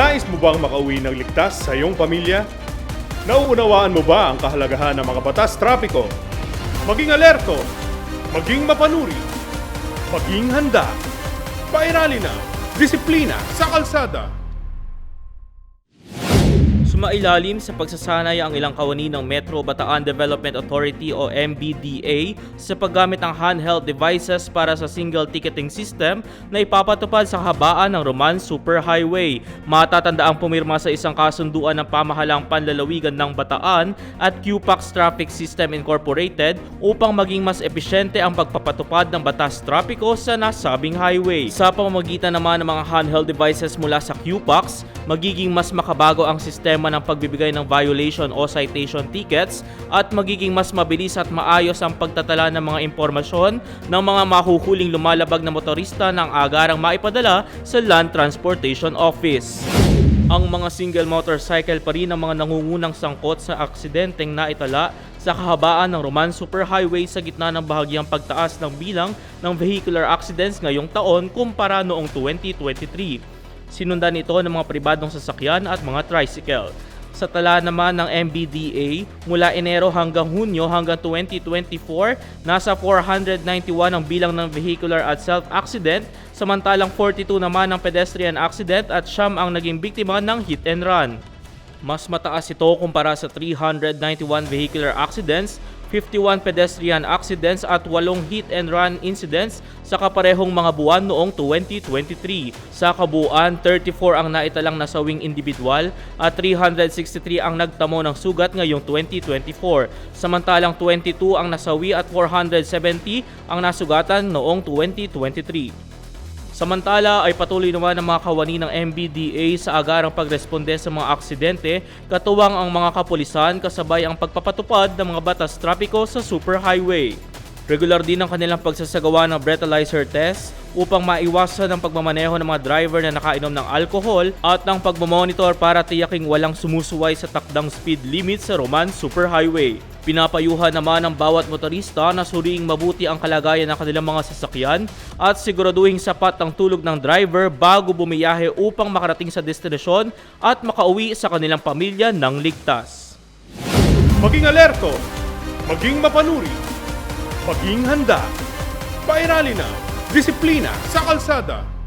Nais mo bang makauwi ng ligtas sa iyong pamilya? Nauunawaan mo ba ang kahalagahan ng mga batas trapiko? Maging alerto, maging mapanuri, maging handa. Pairali na, disiplina sa kalsada. Sumailalim sa pagsasanay ang ilang kawani ng Metro Bataan Development Authority o MBDA sa paggamit ng handheld devices para sa single ticketing system na ipapatupad sa habaan ng Roman Superhighway. Matatanda ang pumirma sa isang kasunduan ng pamahalang panlalawigan ng Bataan at QPAX Traffic System Incorporated upang maging mas epesyente ang pagpapatupad ng batas trapiko sa nasabing highway. Sa pamamagitan naman ng mga handheld devices mula sa QPAX, magiging mas makabago ang sistema ng pagbibigay ng violation o citation tickets at magiging mas mabilis at maayos ang pagtatala ng mga impormasyon ng mga mahuhuling lumalabag na motorista ng agarang maipadala sa Land Transportation Office. Ang mga single motorcycle pa rin ang mga nangungunang sangkot sa aksidenteng naitala sa kahabaan ng Roman Superhighway sa gitna ng bahagyang pagtaas ng bilang ng vehicular accidents ngayong taon kumpara noong 2023. Sinundan ito ng mga pribadong sasakyan at mga tricycle. Sa tala naman ng MBDA, mula Enero hanggang Hunyo hanggang 2024, nasa 491 ang bilang ng vehicular at self-accident, samantalang 42 naman ang pedestrian accident at siyam ang naging biktima ng hit and run. Mas mataas ito kumpara sa 391 vehicular accidents, 51 pedestrian accidents at 8 hit and run incidents sa kaparehong mga buwan noong 2023. Sa kabuuan, 34 ang naitalang nasawing individual at 363 ang nagtamo ng sugat ngayong 2024. Samantalang 22 ang nasawi at 470 ang nasugatan noong 2023. Samantala ay patuloy naman ang mga kawani ng MBDA sa agarang pagresponde sa mga aksidente, katuwang ang mga kapulisan kasabay ang pagpapatupad ng mga batas trapiko sa superhighway. Regular din ang kanilang pagsasagawa ng breathalyzer test upang maiwasan ang pagmamaneho ng mga driver na nakainom ng alkohol at ang pagmamonitor para tiyaking walang sumusuway sa takdang speed limit sa Roman Superhighway. Pinapayuhan naman ng bawat motorista na suriing mabuti ang kalagayan ng kanilang mga sasakyan at siguraduhin sapat ang tulog ng driver bago bumiyahe upang makarating sa destinasyon at makauwi sa kanilang pamilya ng ligtas. Maging alerto, maging mapanuri, maging handa. Pairali na, disiplina sa kalsada.